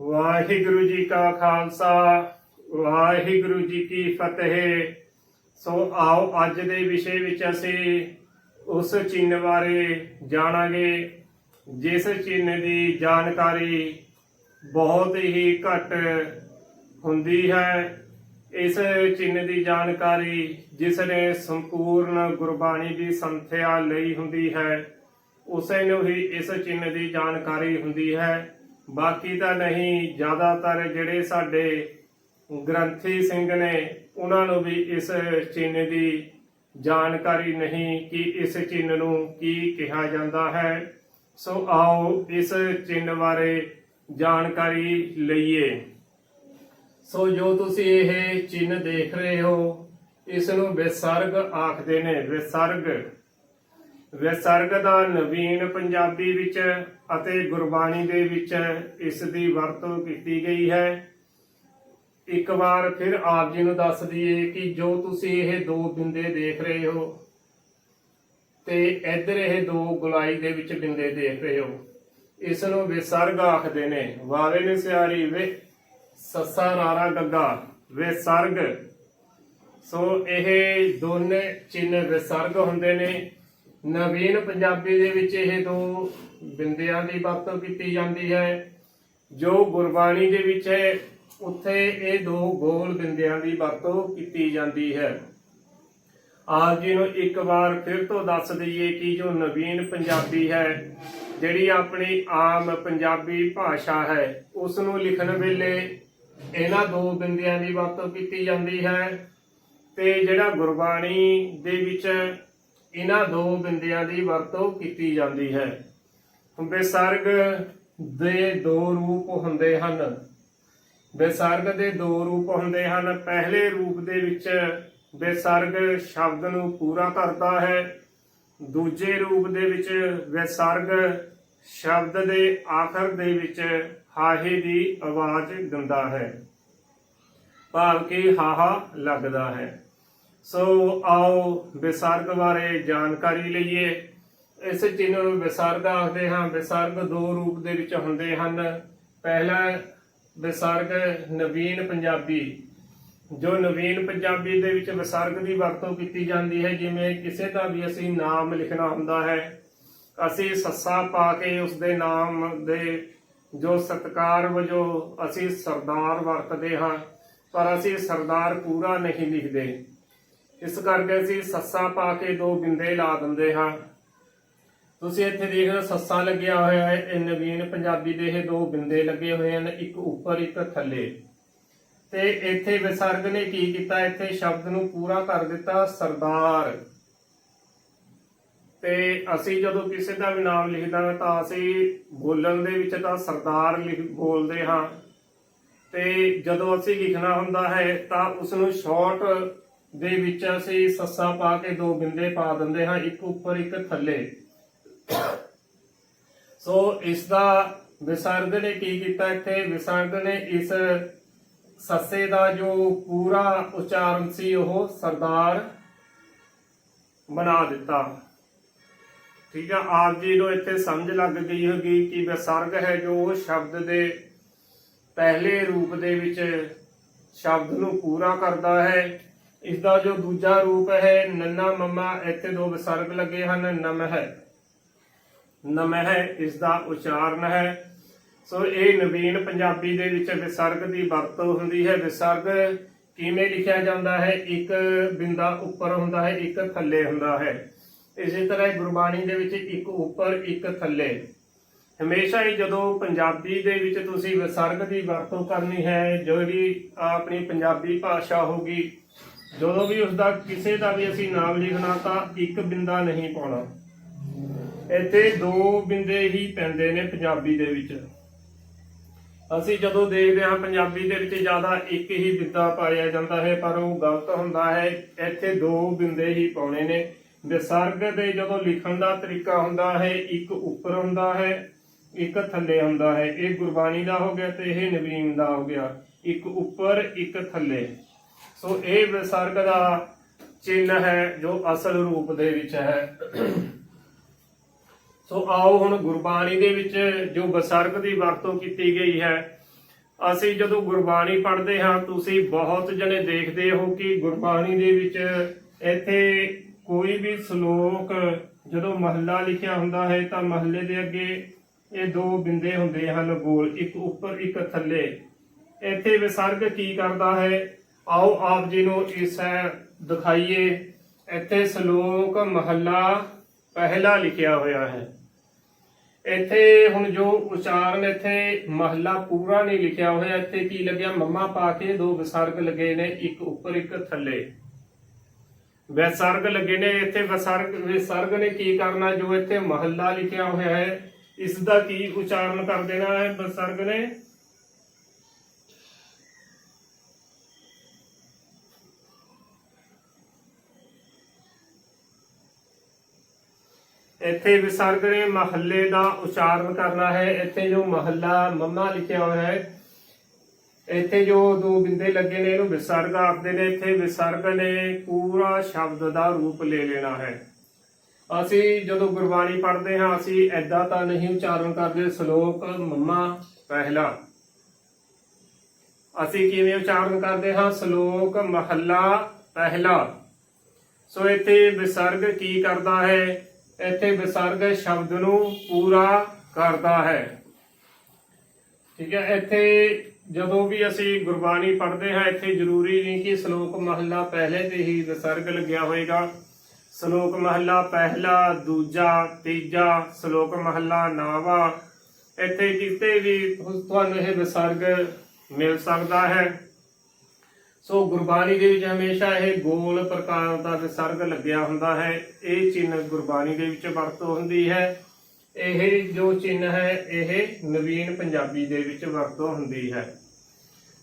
ਵਾਹਿਗੁਰੂ ਜੀ ਕਾ ਖਾਲਸਾ, ਵਾਹਿਗੁਰੂ ਜੀ ਕੀ ਫਤਿਹ। ਸੋ ਆਓ ਅੱਜ ਦੇ ਵਿਸ਼ੇ ਵਿੱਚ ਅਸੀਂ ਉਸ ਚਿੰਨ ਬਾਰੇ ਜਾਣਾਂਗੇ, ਜਿਸ ਚਿੰਨ ਦੀ ਜਾਣਕਾਰੀ ਬਹੁਤ ਹੀ ਘੱਟ ਹੁੰਦੀ ਹੈ। ਇਸ ਚਿੰਨ ਦੀ ਜਾਣਕਾਰੀ ਜਿਸ ਨੇ ਸੰਪੂਰਨ ਗੁਰਬਾਣੀ ਦੀ ਸੰਥਿਆ ਲਈ ਹੁੰਦੀ ਹੈ, ਉਸੇ ਨੂੰ ਹੀ ਇਸ ਚਿੰਨ ਦੀ ਜਾਣਕਾਰੀ ਹੁੰਦੀ ਹੈ। ਬਾਕੀ ਤਾਂ ਨਹੀਂ, ਜ਼ਿਆਦਾਤਰ ਜਿਹੜੇ ਸਾਡੇ ਗ੍ਰੰਥੀ ਸਿੰਘ ਨੇ, ਉਹਨਾਂ ਨੂੰ ਵੀ ਇਸ ਚਿੰਨ ਦੀ ਜਾਣਕਾਰੀ ਨਹੀਂ ਕਿ ਇਸ ਚਿੰਨ ਨੂੰ ਕੀ ਕਿਹਾ ਜਾਂਦਾ ਹੈ। ਸੋ ਆਓ ਇਸ ਚਿੰਨ੍ਹ ਬਾਰੇ ਜਾਣਕਾਰੀ ਲਈਏ। ਸੋ ਜੋ ਤੁਸੀਂ ਇਹ ਚਿੰਨ੍ਹ ਦੇਖ ਰਹੇ ਹੋ, ਇਸ ਨੂੰ ਵਿਸਰਗ ਆਖਦੇ ਨੇ, ਵਿਸਰਗ। ਵਿਸਰਗ ਦਾ ਨਵੀਨ ਪੰਜਾਬੀ ਵਿੱਚ ਅਤੇ ਗੁਰਬਾਣੀ ਦੇ ਵਿੱਚ ਇਸ ਦੀ ਵਰਤੋਂ ਕੀਤੀ ਗਈ ਹੈ। ਇੱਕ ਵਾਰ ਫਿਰ ਆਪ ਜੀ ਨੂੰ ਦੱਸ ਦਈਏ ਕਿ ਜੋ ਤੁਸੀਂ ਇਹ ਦੋ ਬਿੰਦੇ ਦੇਖ ਰਹੇ ਹੋ ਤੇ ਇੱਧਰ ਇਹ ਦੋ ਗੁਲਾਈ ਦੇ ਵਿੱਚ ਬਿੰਦੇ ਦੇਖ ਰਹੇ ਹੋ। ਇਸ ਨੂੰ ਵਿਸਰਗ ਆਖਦੇ ਨੇ। ਵਾਰੇ ਨੇ ਸਿਆਰੀ, ਵੇ ਸੱਸਾ ਨਾਰਾ ਗੱਗਾ ਵਿਸਰਗ ਸੋ ਇਹ ਦੋਨੇ ਚਿੰਨ ਵਿਸਰਗ ਹੁੰਦੇ ਨੇ। ਨਵੀਨ ਪੰਜਾਬੀ ਦੇ ਵਿੱਚ ਇਹ ਦੋ ਬਿੰਦਿਆਂ ਦੀ ਵਰਤੋਂ ਕੀਤੀ ਜਾਂਦੀ ਹੈ। ਜੋ ਗੁਰਬਾਣੀ ਦੇ ਵਿੱਚ ਹੈ, ਉੱਥੇ ਇਹ ਦੋ ਗੋਲ ਬਿੰਦਿਆਂ ਦੀ ਵਰਤੋਂ ਕੀਤੀ ਜਾਂਦੀ ਹੈ। ਆਪ ਜੀ ਨੂੰ ਇੱਕ ਵਾਰ ਫਿਰ ਤੋਂ ਦੱਸ ਦਈਏ ਕਿ ਜੋ ਨਵੀਨ ਪੰਜਾਬੀ ਹੈ, ਜਿਹੜੀ ਆਪਣੀ ਆਮ ਪੰਜਾਬੀ ਭਾਸ਼ਾ ਹੈ ਉਸ ਨੂੰ ਲਿਖਣ ਵੇਲੇ ਇਹਨਾਂ ਦੋ ਬਿੰਦਿਆਂ ਦੀ ਵਰਤੋਂ ਕੀਤੀ ਜਾਂਦੀ ਹੈ ਤੇ ਜਿਹੜਾ ਗੁਰਬਾਣੀ ਦੇ ਵਿੱਚ ਇਹਨਾਂ ਦੋ ਬਿੰਦਿਆਂ ਦੀ ਵਰਤੋਂ ਕੀਤੀ ਜਾਂਦੀ ਹੈ। ਵਿਸਰਗ ਦੇ ਦੋ ਰੂਪ ਹੁੰਦੇ ਹਨ। ਵਿਸਰਗ ਦੇ ਦੋ ਰੂਪ ਹੁੰਦੇ ਹਨ। ਪਹਿਲੇ ਰੂਪ ਦੇ ਵਿੱਚ ਵਿਸਰਗ ਸ਼ਬਦ ਨੂੰ ਪੂਰਾ ਕਰਦਾ ਹੈ। ਦੂਜੇ ਰੂਪ ਦੇ ਵਿੱਚ ਵਿਸਰਗ ਸ਼ਬਦ ਦੇ ਆਖਰ ਦੇ ਵਿੱਚ ਹਾਹੇ ਦੀ ਆਵਾਜ਼ ਦਿੰਦਾ ਹੈ। ਭਾਵ ਕਿ ਹਾਹਾ ਲੱਗਦਾ ਹੈ। ਸੋ ਆਓ ਵਿਸਰਗ ਬਾਰੇ ਜਾਣਕਾਰੀ ਲਈਏ। ਇਸ ਚਿੰਨ੍ਹ ਨੂੰ ਵਿਸਰਗ ਆਖਦੇ ਹਾਂ। ਵਿਸਰਗ ਦੋ ਰੂਪ ਦੇ ਵਿੱਚ ਹੁੰਦੇ ਹਨ। ਪਹਿਲਾ ਵਿਸਰਗ ਨਵੀਨ ਪੰਜਾਬੀ। ਜੋ ਨਵੀਨ ਪੰਜਾਬੀ ਦੇ ਵਿੱਚ ਵਿਸਰਗ ਦੀ ਵਰਤੋਂ ਕੀਤੀ ਜਾਂਦੀ ਹੈ, ਜਿਵੇਂ ਕਿਸੇ ਦਾ ਵੀ ਅਸੀਂ ਨਾਮ ਲਿਖਣਾ ਹੁੰਦਾ ਹੈ, ਅਸੀਂ ਸੱਸਾ ਪਾ ਕੇ ਉਸ ਦੇ ਨਾਮ ਦੇ ਜੋ ਸਤਕਾਰ ਵਜੋਂ ਅਸੀਂ ਸਰਦਾਰ ਵਰਤਦੇ ਹਾਂ, ਪਰ ਅਸੀਂ ਸਰਦਾਰ ਪੂਰਾ ਨਹੀਂ ਲਿਖਦੇ। ਇਸ ਕਰਕੇ ਅਸੀਂ ਸੱਸਾਂ ਪਾ ਕੇ ਦੋ ਬਿੰਦੇ ਲਾ ਦਿੰਦੇ ਹਾਂ। ਤੁਸੀਂ ਇੱਥੇ ਦੇਖ ਰਹੇ ਹੋ, ਸੱਸਾ ਲੱਗਿਆ ਹੋਇਆ ਹੈ, ਇਹ ਨਵੀਨ ਪੰਜਾਬੀ ਦੇ ਇਹ ਦੋ ਬਿੰਦੇ ਲੱਗੇ ਹੋਏ ਹਨ, ਇੱਕ ਉੱਪਰ, ਇੱਕ ਥੱਲੇ। ਤੇ ਇੱਥੇ ਵਿਸਰਗ ਨੇ ਕੀ ਕੀਤਾ? ਇੱਥੇ ਸ਼ਬਦ ਨੂੰ ਪੂਰਾ ਕਰ ਦਿੱਤਾ, ਸਰਦਾਰ। ਤੇ ਅਸੀਂ ਜਦੋਂ ਕਿਸੇ ਦਾ ਵੀ ਨਾਮ ਲਿਖਦਾ ਹਾਂ, ਤਾਂ ਅਸੀਂ ਬੋਲਣ ਦੇ ਵਿੱਚ ਤਾਂ ਸਰਦਾਰ ਲਿਖ ਬੋਲਦੇ ਹਾਂ। ਤੇ ਜਦੋਂ ਅਸੀਂ ਲਿਖਣਾ ਹੁੰਦਾ ਹੈ, ਤਾਂ ਉਸ ਨੂੰ ਸ਼ਾਰਟ ਦੇ ਵਿੱਚ ਅਸੀਂ ਸੱਸਾ ਪਾ ਕੇ ਦੋ ਬਿੰਦੇ ਪਾ ਦਿੰਦੇ ਹਾਂ, ਇੱਕ ਉੱਪਰ, ਇੱਕ ਥੱਲੇ। ਸੋ ਇਸ ਦਾ ਵਿਸਰਗ ਨੇ ਕੀ ਕੀਤਾ ਇੱਥੇ? ਵਿਸਰਗ ਨੇ ਇਸ ਸੱਸੇ ਦਾ ਜੋ ਪੂਰਾ ਉਚਾਰਨ ਸੀ, ਉਹ ਸਰਦਾਰ ਬਣਾ ਦਿੱਤਾ। ਠੀਕ ਆ, ਆਪ ਜੀ ਨੂੰ ਇੱਥੇ ਸਮਝ ਲੱਗ ਗਈ ਹੋਗੀ ਕਿ ਵਿਸਰਗ ਹੈ ਜੋ ਸ਼ਬਦ ਦੇ ਪਹਿਲੇ ਰੂਪ ਦੇ ਵਿੱਚ ਸ਼ਬਦ ਨੂੰ ਪੂਰਾ ਕਰਦਾ ਹੈ। ਇਸ ਦਾ ਜੋ ਦੂਜਾ ਰੂਪ ਹੈ, ਨੰਨਾ ਮਮਾ, ਇੱਥੇ ਦੋ ਵਿਸਰਗ ਲੱਗੇ ਹਨ ਨਮ ਹੈ ਨਮ ਹੈ ਇਸ ਦਾ ਉਚਾਰਨ ਹੈ। ਸੋ ਇਹ ਨਵੀਨ ਪੰਜਾਬੀ ਦੇ ਵਿੱਚ ਵਿਸਰਗ ਦੀ ਵਰਤੋਂ ਹੁੰਦੀ ਹੈ। ਵਿਸਰਗ ਕਿਵੇਂ ਲਿਖਿਆ ਜਾਂਦਾ ਹੈ? ਇੱਕ ਬਿੰਦਾ ਉੱਪਰ ਹੁੰਦਾ ਹੈ, ਇੱਕ ਥੱਲੇ ਹੁੰਦਾ ਹੈ। ਇਸੇ ਤਰ੍ਹਾਂ ਗੁਰਬਾਣੀ ਦੇ ਵਿੱਚ ਇੱਕ ਉੱਪਰ, ਇੱਕ ਥੱਲੇ। ਹਮੇਸ਼ਾ ਹੀ ਜਦੋਂ ਪੰਜਾਬੀ ਦੇ ਵਿੱਚ ਤੁਸੀਂ ਵਿਸਰਗ ਦੀ ਵਰਤੋਂ ਕਰਨੀ ਹੈ ਜੋ ਵੀ ਆਪਣੀ ਪੰਜਾਬੀ ਭਾਸ਼ਾ ਹੋਗੀ ਜਦੋਂ ਵੀ ਉਸ ਦਾ ਕਿਸੇ ਦਾ ਵੀ ਅਸੀਂ ਨਾਮ ਲਿਖਣਾ ਤਾਂ ਇੱਕ ਬਿੰਦਾ ਨਹੀਂ ਪਾਉਣਾ। ਇੱਥੇ ਦੋ ਬਿੰਦੇ ਹੀ ਪੈਂਦੇ ਨੇ ਪੰਜਾਬੀ ਦੇ ਵਿੱਚ। ਅਸੀਂ ਜਦੋਂ ਦੇਖਦੇ ਹਾਂ ਪੰਜਾਬੀ ਦੇ ਵਿੱਚ ਜ਼ਿਆਦਾ ਇੱਕ ਹੀ ਬਿੰਦਾ ਪਾਇਆ ਜਾਂਦਾ ਹੈ, ਪਰ ਉਹ ਗਲਤ ਹੁੰਦਾ ਹੈ। ਇੱਥੇ ਦੋ ਬਿੰਦੇ ਹੀ ਪਾਉਣੇ ਨੇ। ਵਿਸਰਗ ਦੇ ਜਦੋਂ ਲਿਖਣ ਦਾ ਤਰੀਕਾ ਹੁੰਦਾ ਹੈ, ਇੱਕ ਉੱਪਰ ਹੁੰਦਾ ਹੈ, ਇੱਕ ਥੱਲੇ ਹੁੰਦਾ ਹੈ। ਇਹ ਗੁਰਬਾਣੀ ਦਾ ਹੋ ਗਿਆ ਤੇ ਇਹ ਨਵੀਨ ਦਾ ਹੋ ਗਿਆ। ਇੱਕ ਉੱਪਰ, ਇੱਕ ਥੱਲੇ। ਸੋ ਇਹ ਵਿਸਰਗ ਦਾ ਚਿੰਨ੍ਹ ਹੈ, ਜੋ ਅਸਲ ਰੂਪ ਦੇ ਵਿੱਚ ਹੈ। ਸੋ ਆਓ ਹੁਣ ਗੁਰਬਾਣੀ ਦੇ ਵਿੱਚ ਜੋ ਵਿਸਰਗ ਦੀ ਵਰਤੋਂ ਕੀਤੀ ਗਈ ਹੈ, ਅਸੀਂ ਜਦੋਂ ਗੁਰਬਾਣੀ ਪੜ੍ਹਦੇ ਹਾਂ, ਤੁਸੀਂ ਬਹੁਤ ਜਣੇ ਦੇਖਦੇ ਹੋ ਕਿ ਗੁਰਬਾਣੀ ਦੇ ਵਿੱਚ ਇੱਥੇ ਕੋਈ ਵੀ ਸ਼ਲੋਕ ਜਦੋਂ ਮਹੱਲਾ ਲਿਖਿਆ ਹੁੰਦਾ ਹੈ, ਤਾਂ ਮਹੱਲੇ ਦੇ ਅੱਗੇ ਇਹ ਦੋ ਬਿੰਦੇ ਹੁੰਦੇ ਹਨ ਗੋਲ, ਇੱਕ ਉੱਪਰ, ਇੱਕ ਥੱਲੇ। ਇੱਥੇ ਵਿਸਰਗ ਕੀ ਕਰਦਾ ਹੈ ਆਓ ਆਪ ਜੀ ਨੂੰ ਇਸ ਦਿਖਾਈਏ। ਇੱਥੇ ਸ਼ਲੋਕ ਮਹੱਲਾ ਪਹਿਲਾ ਲਿਖਿਆ ਹੋਇਆ ਹੈ। ਇੱਥੇ ਹੁਣ ਜੋ ਉਚਾਰਨ ਇੱਥੇ ਮਹੱਲਾ ਪੂਰਾ ਨਹੀਂ ਲਿਖਿਆ ਹੋਇਆ, ਇੱਥੇ ਕੀ ਲੱਗਿਆ? ਮੰਮਾ ਪਾ ਕੇ ਦੋ ਵਿਸਰਗ ਲੱਗੇ ਨੇ, ਇੱਕ ਉੱਪਰ, ਇੱਕ ਥੱਲੇ। ਵਿਸਰਗ ਲੱਗੇ ਨੇ, ਇੱਥੇ ਵਿਸਰਗ ਵਿਸਰਗ ਨੇ ਕੀ ਕਰਨਾ? ਜੋ ਇੱਥੇ ਮਹੱਲਾ ਲਿਖਿਆ ਹੋਇਆ ਹੈ, ਇਸ ਦਾ ਕੀ ਉਚਾਰਨ ਕਰ ਦੇਣਾ ਹੈ ਵਿਸਰਗ ਨੇ? ਇੱਥੇ ਵਿਸਰਗ ਨੇ ਮਹੱਲੇ ਦਾ ਉਚਾਰਨ ਕਰਨਾ ਹੈ। ਇੱਥੇ ਜੋ ਮਹੱਲਾ ਮੰਮਾ ਲਿਖਿਆ ਹੋਇਆ ਹੈ, ਇੱਥੇ ਜੋ ਦੋ ਬਿੰਦੇ ਲੱਗੇ ਨੇ, ਇਹਨੂੰ ਵਿਸਰਗ ਆਖਦੇ ਨੇ। ਇੱਥੇ ਵਿਸਰਗ ਨੇ ਪੂਰਾ ਸ਼ਬਦ ਦਾ ਰੂਪ ਲੈ ਲੈਣਾ ਹੈ। ਅਸੀਂ ਜਦੋਂ ਗੁਰਬਾਣੀ ਪੜ੍ਹਦੇ ਹਾਂ, ਅਸੀਂ ਐਦਾਂ ਤਾਂ ਨਹੀਂ ਉਚਾਰਨ ਕਰਦੇ, ਸ਼ਲੋਕ ਮੰਮਾ ਪਹਿਲਾ। ਅਸੀਂ ਕਿਵੇਂ ਉਚਾਰਨ ਕਰਦੇ ਹਾਂ? ਸ਼ਲੋਕ ਮਹੱਲਾ ਪਹਿਲਾ। ਸੋ ਇੱਥੇ ਵਿਸਰਗ ਕੀ ਕਰਦਾ ਹੈ? ਇੱਥੇ ਵਿਸਰਗ ਸ਼ਬਦ ਨੂੰ ਪੂਰਾ ਕਰਦਾ ਹੈ। ਠੀਕ ਹੈ, ਇੱਥੇ ਜਦੋਂ ਵੀ ਅਸੀਂ ਗੁਰਬਾਣੀ ਪੜ੍ਹਦੇ ਹਾਂ, ਇੱਥੇ ਜ਼ਰੂਰੀ ਨਹੀਂ ਕਿ ਸ਼ਲੋਕ ਮਹੱਲਾ ਪਹਿਲੇ ਤੇ ਹੀ ਵਿਸਰਗ ਲੱਗਿਆ ਹੋਏਗਾ। ਸ਼ਲੋਕ ਮਹੱਲਾ ਪਹਿਲਾ, ਦੂਜਾ, ਤੀਜਾ, ਸ਼ਲੋਕ ਮਹੱਲਾ ਨਾਵਾ, ਇੱਥੇ ਕਿਤੇ ਵੀ ਤੁਹਾਨੂੰ ਇਹ ਵਿਸਰਗ ਮਿਲ ਸਕਦਾ ਹੈ। ਸੋ ਗੁਰਬਾਣੀ ਦੇ ਵਿੱਚ ਹਮੇਸ਼ਾ ਇਹ ਗੋਲ ਪ੍ਰਕਾਰ ਦਾ ਵਿਸਰਗ ਲੱਗਿਆ ਹੁੰਦਾ ਹੈ। ਇਹ ਚਿੰਨ੍ਹ ਗੁਰਬਾਣੀ ਦੇ ਵਿੱਚ ਵਰਤੋਂ ਹੁੰਦੀ ਹੈ। ਇਹ ਜੋ ਚਿੰਨ੍ਹ ਹੈ, ਇਹ ਨਵੀਨ ਪੰਜਾਬੀ ਦੇ ਵਿੱਚ ਵਰਤੋਂ ਹੁੰਦੀ ਹੈ।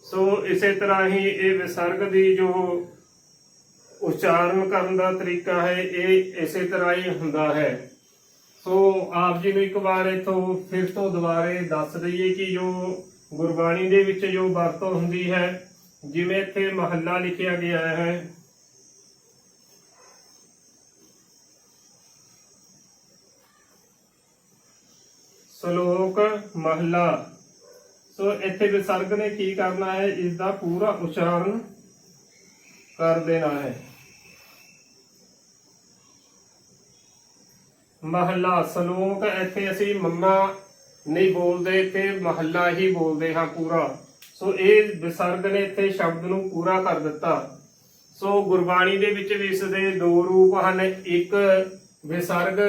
ਸੋ ਇਸੇ ਤਰ੍ਹਾਂ ਹੀ ਇਹ ਵਿਸਰਗ ਦੀ ਜੋ ਉਚਾਰਨ ਕਰਨ ਦਾ ਤਰੀਕਾ ਹੈ, ਇਹ ਇਸੇ ਤਰ੍ਹਾਂ ਹੀ ਹੁੰਦਾ ਹੈ। ਸੋ ਆਪ ਜੀ ਨੂੰ ਇੱਕ ਵਾਰ ਇਥੋਂ ਫਿਰ ਤੋਂ ਦੁਬਾਰੇ ਦੱਸ ਦਈਏ ਕਿ ਜੋ ਗੁਰਬਾਣੀ ਦੇ ਵਿੱਚ ਜੋ ਵਰਤੋਂ ਹੁੰਦੀ ਹੈ ਜਿਵੇਂ ਇੱਥੇ ਮਹੱਲਾ ਲਿਖਿਆ ਗਿਆ ਹੈ। ਸ਼ਲੋਕ ਮਹੱਲਾ। ਸੋ ਇੱਥੇ ਵਿਸਰਗ ਨੇ ਕੀ ਕਰਨਾ ਹੈ? ਇਸ ਦਾ ਪੂਰਾ ਉਚਾਰਨ ਕਰ ਦੇਣਾ ਹੈ। ਮਹੱਲਾ, ਸ਼ਲੋਕ ਇੱਥੇ ਅਸੀਂ ਮੰਮਾ ਨਹੀਂ ਬੋਲਦੇ ਤੇ ਮਹੱਲਾ ਹੀ ਬੋਲਦੇ ਹਾਂ ਪੂਰਾ। ਸੋ ਇਹ ਵਿਸਰਗ ਨੇ ਇੱਥੇ ਸ਼ਬਦ ਨੂੰ ਪੂਰਾ ਕਰ ਦਿੱਤਾ। ਸੋ ਗੁਰਬਾਣੀ ਦੇ ਵਿੱਚ ਵੀ ਇਸ ਦੇ ਦੋ ਰੂਪ ਹਨ। ਇੱਕ ਵਿਸਰਗ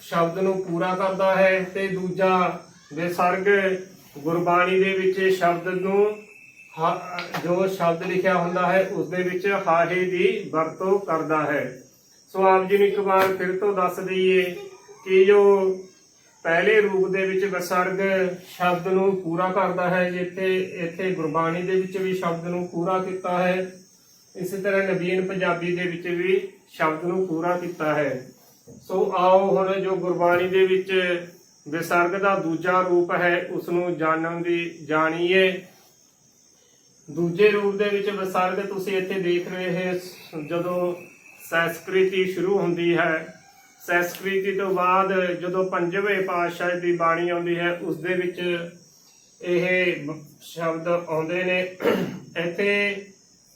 ਸ਼ਬਦ ਨੂੰ ਪੂਰਾ ਕਰਦਾ ਹੈ ਤੇ ਦੂਜਾ ਵਿਸਰਗ ਗੁਰਬਾਣੀ ਦੇ ਵਿੱਚ ਸ਼ਬਦ ਨੂੰ ਜੋ ਸ਼ਬਦ ਲਿਖਿਆ ਹੁੰਦਾ ਹੈ, ਉਸ ਦੇ ਵਿੱਚ ਹਾਹੇ ਦੀ ਵਰਤੋਂ ਕਰਦਾ ਹੈ। ਸੋ ਆਪ ਜੀ ਨੂੰ ਇੱਕ ਵਾਰ ਫਿਰ ਤੋਂ ਦੱਸ ਦਈਏ ਕਿ ਜੋ ਪਹਿਲੇ ਰੂਪ ਦੇ ਵਿੱਚ ਵਿਸਰਗ ਸ਼ਬਦ ਨੂੰ ਪੂਰਾ ਕਰਦਾ ਹੈ, ਜਿੱਥੇ ਇੱਥੇ ਗੁਰਬਾਣੀ ਦੇ ਵਿੱਚ ਵੀ ਸ਼ਬਦ ਨੂੰ ਪੂਰਾ ਕੀਤਾ ਹੈ। ਇਸੇ ਤਰ੍ਹਾਂ ਨਵੀਨ ਪੰਜਾਬੀ ਦੇ ਵਿੱਚ ਵੀ ਸ਼ਬਦ ਨੂੰ ਪੂਰਾ ਕੀਤਾ ਹੈ। ਸੋ ਆਓ ਹੁਣ ਜੋ ਗੁਰਬਾਣੀ ਦੇ ਵਿੱਚ ਵਿਸਰਗ ਦਾ ਦੂਜਾ ਰੂਪ ਹੈ ਉਸ ਨੂੰ ਜਾਣਨ ਦੀ ਜਾਣੀਏ। ਦੂਜੇ ਰੂਪ ਦੇ ਵਿੱਚ ਵਿਸਰਗ ਤੁਸੀਂ ਇੱਥੇ ਦੇਖ ਰਹੇ ਹੋ, ਜਦੋਂ ਸੰਸਕ੍ਰਿਤੀ ਸ਼ੁਰੂ ਹੁੰਦੀ ਹੈ ਸੰਸਕ੍ਰਿਤੀ ਤੋਂ ਬਾਅਦ ਜਦੋਂ ਪੰਜਵੇਂ ਪਾਤਸ਼ਾਹ ਦੀ ਬਾਣੀ ਆਉਂਦੀ ਹੈ ਉਸ ਦੇ ਵਿੱਚ ਇਹ ਸ਼ਬਦ ਆਉਂਦੇ ਨੇ। ਇੱਥੇ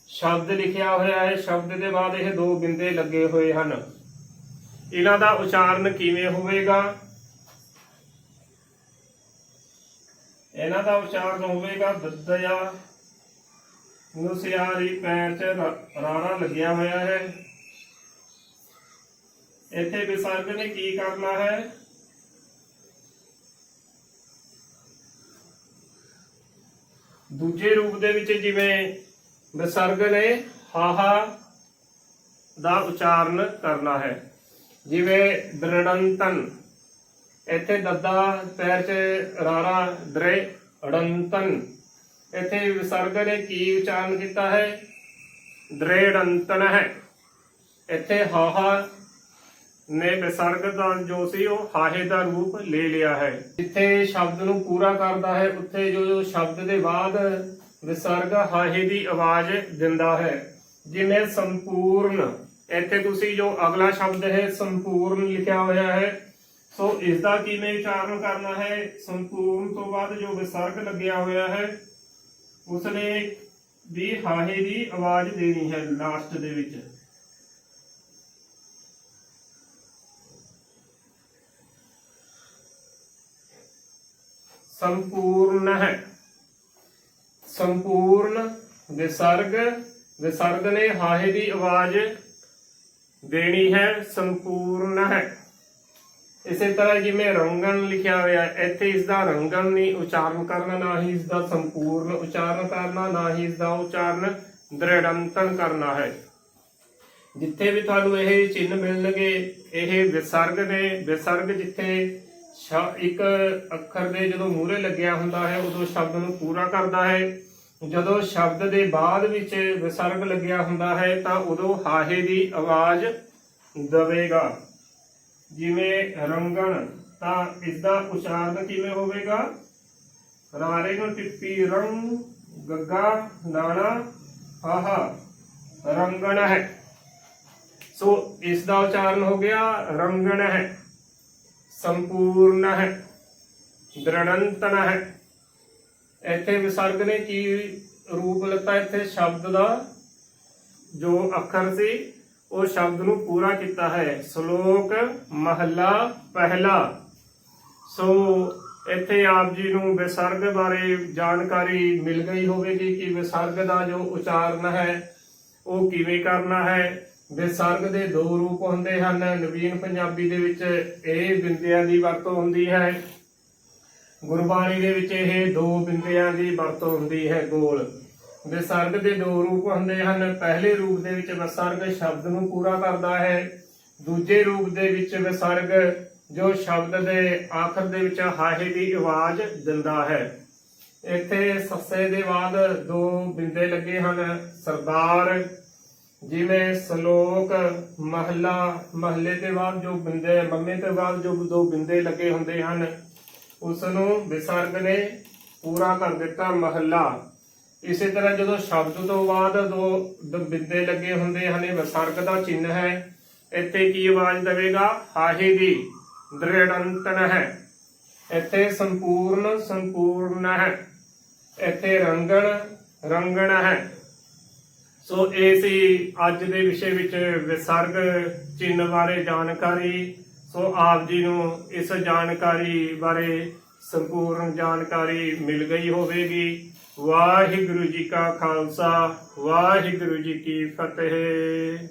ਸ਼ਬਦ ਲਿਖਿਆ ਹੋਇਆ ਹੈ। ਸ਼ਬਦ ਦੇ ਬਾਅਦ ਇਹ ਦੋ ਬਿੰਦੇ ਲੱਗੇ ਹੋਏ ਹਨ। ਇਹਨਾਂ ਦਾ ਉਚਾਰਨ ਕਿਵੇਂ ਹੋਵੇਗਾ? ਇਹਨਾਂ ਦਾ ਉਚਾਰਨ ਹੋਵੇਗਾ ਦੱਦਿਆ ਨੁਸਿਆਰੀ ਪੈਰ 'ਚ ਰਾਣਾ ਲੱਗਿਆ ਹੋਇਆ ਹੈ। ਇੱਥੇ ਵਿਸਰਗ ਨੇ ਕੀ ਕਰਨਾ ਹੈ? ਦੂਜੇ ਰੂਪ ਦੇ ਵਿੱਚ ਜਿਵੇਂ ਵਿਸਰਗ ਨੇ ਹਾਹਾ ਦਾ ਉਚਾਰਨ ਕਰਨਾ ਹੈ। ਜਿਵੇਂ ਦ੍ਰਿੜੰਤਨ, ਇੱਥੇ ਦੱਦਾ ਪੈਰ 'ਚ ਰਾਰਾ ਦ੍ਰੇ ਅੜੰਤਨ। ਇੱਥੇ ਵਿਸਰਗ ਨੇ ਕੀ ਉਚਾਰਨ ਕੀਤਾ ਹੈ? ਦ੍ਰੇੜੰਤਨ ਹੈ। ਇੱਥੇ ਹਾਹਾ ਨੇ ਵਿਸਰਗ ਜੋ ਸੀ ਉਹ ਹਾਹੇ ਦਾ ਰੂਪ ਲੈ ਲਿਆ ਹੈ। ਜਿੱਥੇ ਸ਼ਬਦ ਨੂੰ ਪੂਰਾ ਕਰਦਾ ਹੈ, ਉੱਥੇ ਜੋ ਸ਼ਬਦ ਦੇ ਬਾਅਦ ਵਿਸਰਗ ਹਾਹੇ ਦੀ ਆਵਾਜ਼ ਦਿੰਦਾ ਹੈ। ਜਿਵੇਂ ਸੰਪੂਰਨ, ਇੱਥੇ ਤੁਸੀਂ ਜੋ ਅਗਲਾ ਸ਼ਬਦ ਹੈ, ਸੰਪੂਰਨ ਲਿਖਿਆ ਹੋਇਆ ਹੈ। ਸੋ ਇਸ ਦਾ ਕਿਵੇਂ ਉਚਾਰਨ ਕਰਨਾ ਹੈ? ਸੰਪੂਰਨ ਤੋਂ ਬਾਅਦ ਜੋ ਵਿਸਰਗ ਲੱਗਿਆ ਹੋਇਆ ਹੈ, ਉਸਨੇ ਵੀ ਹਾਹੇ ਦੀ ਆਵਾਜ਼ ਦੇਣੀ ਹੈ ਲਾਸਟ ਦੇ ਵਿੱਚ। ਸੰਪੂਰਨ ਹੈ। ਸੰਪੂਰਨ ਵਿਸਰਗ ਵਿਸਰਗ ਨੇ ਹਾਹੇ ਦੀ ਆਵਾਜ਼ ਦੇਣੀ ਹੈ, ਸੰਪੂਰਨ ਹੈ। ਇਸੇ ਤਰ੍ਹਾਂ ਜਿਵੇਂ ਰੰਗਣ ਲਿਖਿਆ ਹੋਇਆ ਇੱਥੇ ਇਸ ਦਾ ਰੰਗਣ ਨਹੀਂ ਉਚਾਰਨ ਕਰਨਾ, ਨਾ ਹੀ ਇਸ ਦਾ ਸੰਪੂਰਨ ਉਚਾਰਨ ਕਰਨਾ, ਨਾ ਹੀ ਇਸ ਦਾ ਉਚਾਰਨ ਦ੍ਰਿੜੰਤਨ ਕਰਨਾ ਹੈ। ਜਿੱਥੇ ਵੀ ਤੁਹਾਨੂੰ ਇਹ ਚਿੰਨ੍ਹ ਮਿਲਣਗੇ, ਇਹ ਵਿਸਰਗ ਦੇ ਵਿਸਰਗ ਜਿੱਥੇ ਸ਼- ਇੱਕ ਅੱਖਰ ਦੇ ਜਦੋਂ ਮੂਹਰੇ ਲੱਗਿਆ ਹੁੰਦਾ ਹੈ, ਉਦੋਂ ਸ਼ਬਦ ਨੂੰ ਪੂਰਾ ਕਰਦਾ ਹੈ। ਜਦੋਂ ਸ਼ਬਦ ਦੇ ਬਾਅਦ ਵਿੱਚ ਵਿਸਰਗ ਲੱਗਿਆ ਹੁੰਦਾ ਹੈ, ਤਾਂ ਉਦੋਂ ਹਾਹੇ ਦੀ ਆਵਾਜ਼ ਦਵੇਗਾ। ਜਿਵੇਂ ਰੰਗਣ, ਤਾਂ ਇਸ ਦਾ ਉਚਾਰਨ ਕਿਵੇਂ ਹੋਵੇਗਾ? ਰਾਰੇ ਨੂੰ ਟਿੱਪੀ ਰੰਗ ਗੱਗਾ, ਨਾਣਾ, ਹਾਹਾ, ਰੰਗਣ ਹੈ। ਸੋ ਇਸ ਦਾ ਉਚਾਰਨ ਹੋ ਗਿਆ, ਰੰਗਣ ਹੈ। ਸੰਪੂਰਨ ਹੈ ਦ੍ਰਿੜੰਤਨ ਇੱਥੇ ਵਿਸਰਗ ਨੇ ਕੀ ਰੂਪ ਲਿੱਤਾ? ਇੱਥੇ ਸ਼ਬਦ ਦਾ ਜੋ ਅੱਖਰ ਸੀ, ਉਹ ਸ਼ਬਦ ਨੂੰ ਪੂਰਾ ਕੀਤਾ ਹੈ। ਸ਼ਲੋਕ ਮਹੱਲਾ ਪਹਿਲਾ। ਸੋ ਇੱਥੇ ਆਪ ਜੀ ਨੂੰ ਵਿਸਰਗ ਬਾਰੇ ਜਾਣਕਾਰੀ ਮਿਲ ਗਈ ਹੋਵੇਗੀ ਕਿ ਵਿਸਰਗ ਦਾ ਜੋ ਉਚਾਰਨ ਹੈ, ਉਹ ਕਿਵੇਂ ਕਰਨਾ ਹੈ। ਵਿਸਰਗ ਦੇ ਦੋ ਰੂਪ ਹੁੰਦੇ ਹਨ। ਨਵੀਨ ਪੰਜਾਬੀ ਦੇ ਵਿੱਚ ਇਹ ਬਿੰਦਿਆਂ ਦੀ ਵਰਤੋਂ ਹੁੰਦੀ ਹੈ। ਗੁਰਬਾਣੀ ਦੇ ਵਿੱਚ ਇਹ ਦੋ ਬਿੰਦਿਆਂ ਦੀ ਵਰਤੋਂ ਹੁੰਦੀ ਹੈ, ਗੋਲ। ਵਿਸਰਗ ਦੇ ਦੋ ਰੂਪ ਹੁੰਦੇ ਹਨ। ਪਹਿਲੇ ਰੂਪ ਦੇ ਵਿੱਚ ਵਿਸਰਗ ਸ਼ਬਦ ਨੂੰ ਪੂਰਾ ਕਰਦਾ ਹੈ। ਦੂਜੇ ਰੂਪ ਦੇ ਵਿੱਚ ਵਿਸਰਗ, ਜੋ ਸ਼ਬਦ ਦੇ ਆਖਰ ਦੇ ਵਿੱਚ ਹਾਹੇ ਦੀ ਆਵਾਜ਼ ਦਿੰਦਾ ਹੈ। ਇੱਥੇ ਸੱਸੇ ਦੇ ਬਾਅਦ ਦੋ ਬਿੰਦੇ ਲੱਗੇ ਹਨ। ਸਰਦਾਰ ਜਿਵੇਂ ਸ਼ਲੋਕ ਮਹੱਲਾ, ਮਹੱਲੇ ਦੇ ਬਾਅਦ ਜੋ ਬਿੰਦੇ, ਮੰਮੇ ਤੋਂ ਬਾਅਦ ਜੋ ਦੋ ਬਿੰਦੇ ਲੱਗੇ ਹੁੰਦੇ ਹਨ ਉਸ ਨੂੰ ਵਿਸਰਗ ਨੇ ਪੂਰਾ ਕਰ ਦਿੱਤਾ ਮਹੱਲਾ। ਇਸੇ ਤਰ੍ਹਾਂ ਜਦੋਂ ਸ਼ਬਦ ਤੋਂ ਬਾਅਦ ਦੋ ਬਿੰਦੇ ਲੱਗੇ ਹੁੰਦੇ ਹਨ, ਇਹ ਵਿਸਰਗ ਦਾ ਚਿੰਨ੍ਹ ਹੈ। ਇੱਥੇ ਕੀ ਆਵਾਜ਼ ਦੇਵੇਗਾ? ਹਾਹੇ ਦੀ, ਦ੍ਰਿੜੰਤਨ ਹੈ। ਇੱਥੇ ਸੰਪੂਰਨ ਸੰਪੂਰਨ ਹੈ। ਇੱਥੇ ਰੰਗਣ ਰੰਗਣ ਹੈ। ਸੋ ਇਹ ਸੀ ਅੱਜ ਦੇ ਵਿਸ਼ੇ ਵਿੱਚ ਵਿਸਰਗ ਚਿੰਨ੍ਹ ਬਾਰੇ ਜਾਣਕਾਰੀ। ਸੋ ਆਪ ਜੀ ਨੂੰ ਇਸ ਜਾਣਕਾਰੀ ਬਾਰੇ ਸੰਪੂਰਨ ਜਾਣਕਾਰੀ ਮਿਲ ਗਈ ਹੋਵੇਗੀ। ਵਾਹਿਗੁਰੂ ਜੀ ਕਾ ਖਾਲਸਾ, ਵਾਹਿਗੁਰੂ ਜੀ ਕੀ ਫਤਿਹ।